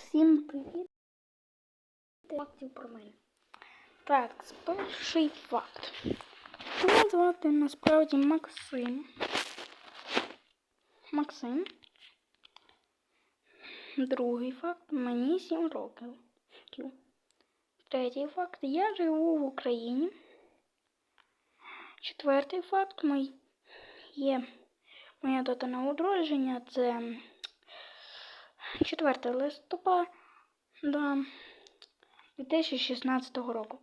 Всім привіт! Фактів про мене. Так, перший факт. Мене звати насправді Максим. Максим. Другий факт. Мені 7 років. Третій факт. Я живу в Україні. Четвертий факт. Мой... Є моя дата народження. Це 4 листопада 2016 року.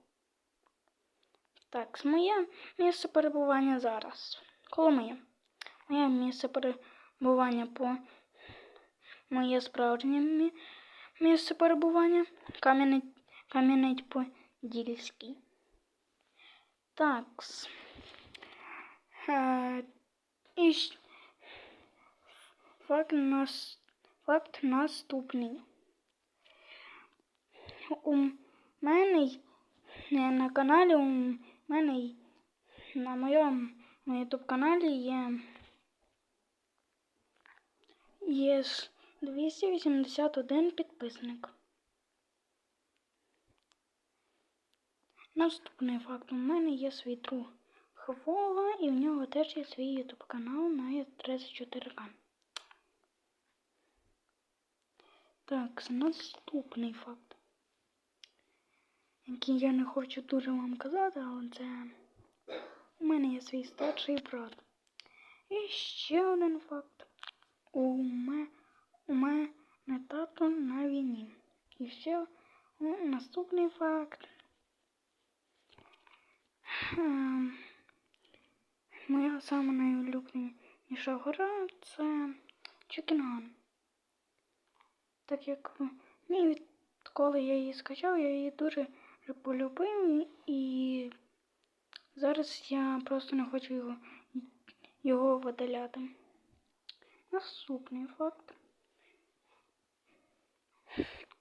Так, моє місце перебування зараз. Коломия. Моє місце перебування по моє справжнє мі- місце перебування Кам'янець Подільський. Так. Е, і факт нас Факт наступний. У мене на каналі у мене на моєму YouTube каналі є, є 281 підписник. Наступний факт. У мене є свій друг Вова, і в нього теж є свій YouTube канал на 34К. Так, наступний факт. Який я не хочу дуже вам казати, але це у мене є свій старший брат. І ще один факт. У мене, у мене тато на війні. І ще м, наступний факт. Ем, Моя найулюбленіша гора це Чукінган. Так як мені відколи я її скачав, я її дуже полюбив і зараз я просто не хочу його, його видаляти. Наступний факт.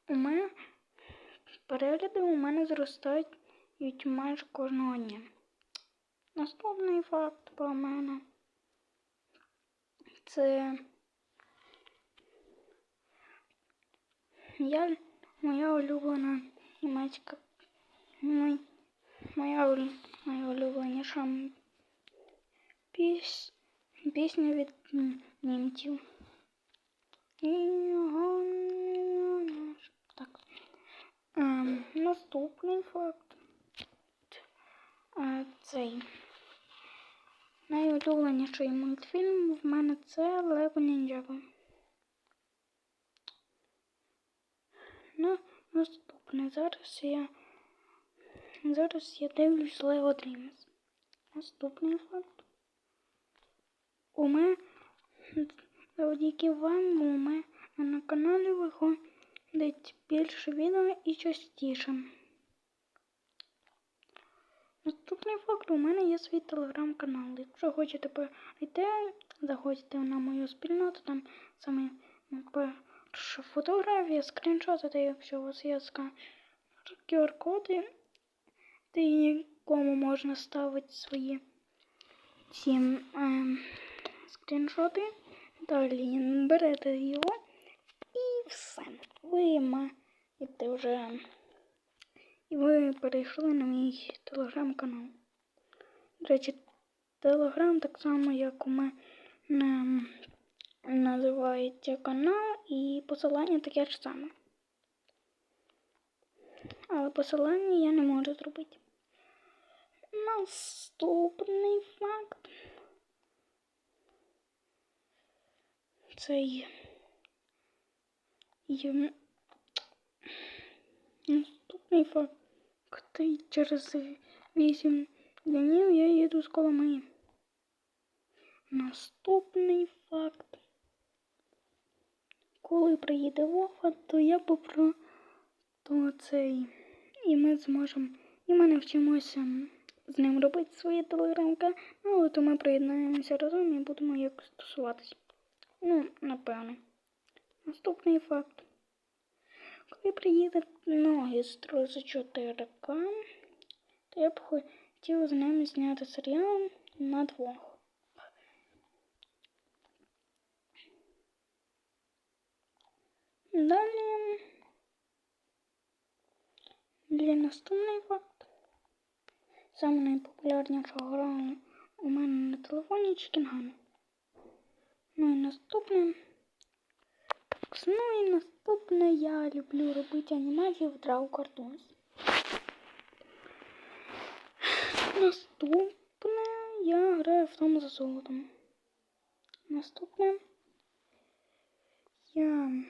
У мене перегляди у мене зростають майже кожного дня. Наступний факт про мене це Я моя улюблена німецька. Мой, моя, моя улюбленіша піс, пісня від німців. Так. Ем, наступний факт. Е, цей. Найулюбленіший мультфільм в мене це Лего Ніндзяго. Ну, наступне. Зараз я. Зараз я дивлюсь Lego Dreams. Наступний факт. У мене завдяки вам у мене на каналі виходить більше відео і частіше. Наступний факт, у мене є свій телеграм-канал. Якщо хочете перейти, заходьте на мою спільноту, там саме фотографія, скріншоти, та якщо у вас є QR-коди, та якому можна ставити свої ці ем, скріншоти. Далі берете його і все. Ви маєте вже. І ви перейшли на мій телеграм-канал. До речі, телеграм так само, як у мене називається канал, і посилання таке ж саме. Але посилання я не можу зробити. Наступний факт. Цей. Є... Наступний факт. Через 8 днів я їду з Коломиї. Наступний факт. Коли приїде Вова, то я попро то цей. І ми зможемо. І ми навчимося з ним робити свої телеграм-канали, то ми приєднаємося разом і будемо якось стосуватися. Ну, напевно. Наступний факт. Коли приїде ноги з 34К, то я б хотів з ними зняти серіал на двох. Далі Для наступний факт. Саме найпопулярніша гра у мене на телефоні Чікінган. Ну і наступне. Ну і наступне я люблю робити анімації в Draw Cartoons. Наступне я граю в Том за золотом. Наступне я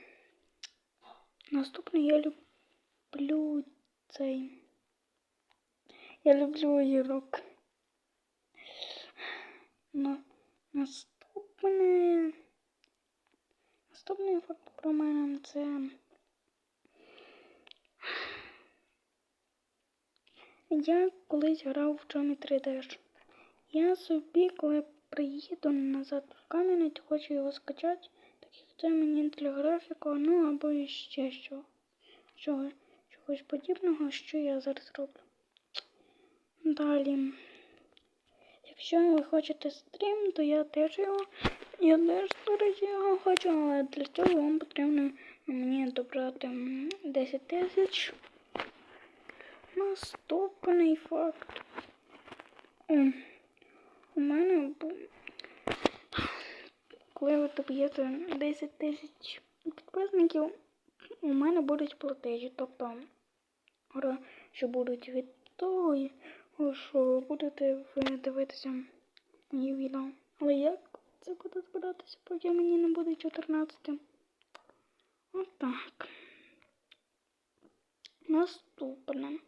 наступне я люблю цей. Я люблю ігрок. На, наступне. Наступний факт про мене це. Я колись грав в Джомі 3D. Я собі, коли приїду назад в Кам'янець, хочу його скачати, це мені для графіку, ну або ще що. Чого, чогось подібного, що я зараз роблю. Далі. Якщо ви хочете стрім, то я теж його, я теж, речі, його хочу, але для цього вам потрібно мені добрати 10 тисяч. Наступний факт. О, у мене. Коли ви доб'єте 10 тисяч підписників, у мене будуть платежі. Тобто, що будуть від того, що будете ви дивитися мої відео. Але як це буде збиратися, поки мені не буде 14? Отак. Наступне.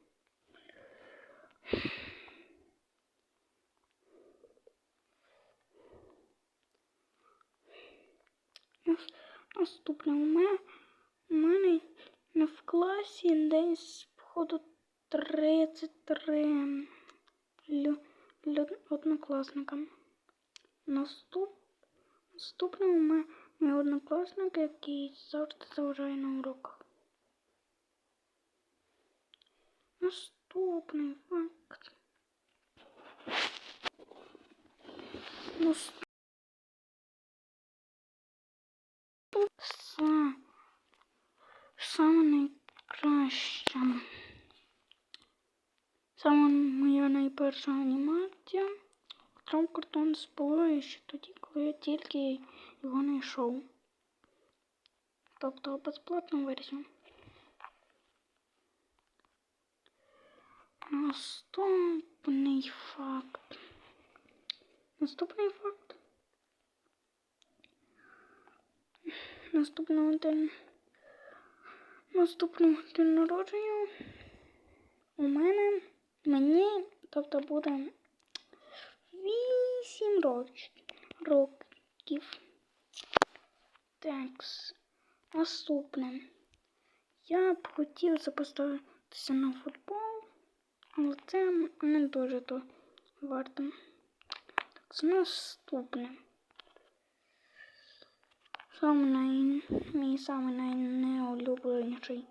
Нас- Наступне. У мене, у мене не в класі десь, походу, 33 лю, лю, однокласника. Наступ, наступне у мене мій однокласник, який завжди заважає на уроках. Наступний факт. Наступний. Са... Саме найкраща. Саме моя найперша анімація. Тром картон було ще тоді, коли я тільки його не йшов. Тобто безплатну версію. Наступний факт. Наступний факт. Наступного день. Наступного день народження у мене мені, тобто буде 8 років. років. Так, наступне. Я б хотів запуститися на футбол, але це не дуже то варто. Так, наступне. Саме най... Мій самий найнеулюбленіший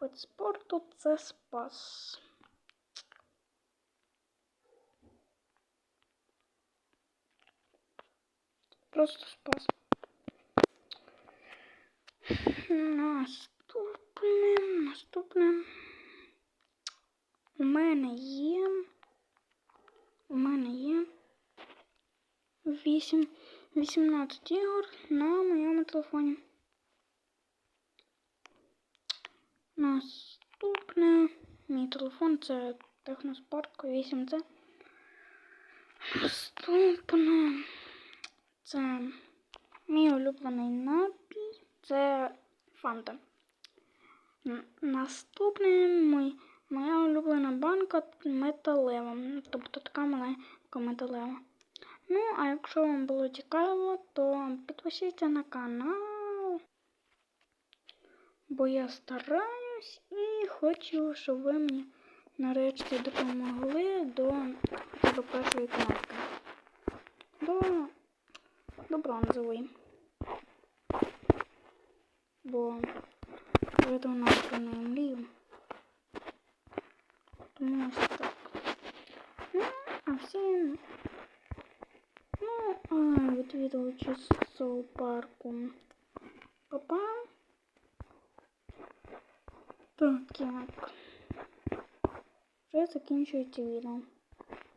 вид спорту це спас. Просто спас. Наступне, наступне. У мене є. У мене є 8, 18 ігор на моєму телефоні. Наступне. Мій телефон це Техноспарк 8C. Наступне. Це мій улюблений напій. Це фанта. Наступне мій, моя улюблена банка металева. Тобто така маленька металева. Ну, а якщо вам було цікаво, то підпишіться на канал. Бо я стараюсь і хочу, щоб ви мені нарешті допомогли до, до першої кнопки. До, до бронзової. Бо я давно про неї мрію. Тому ось так. Ну, а всім А часов парку. Папа. Так, як. Вже закінчується відео.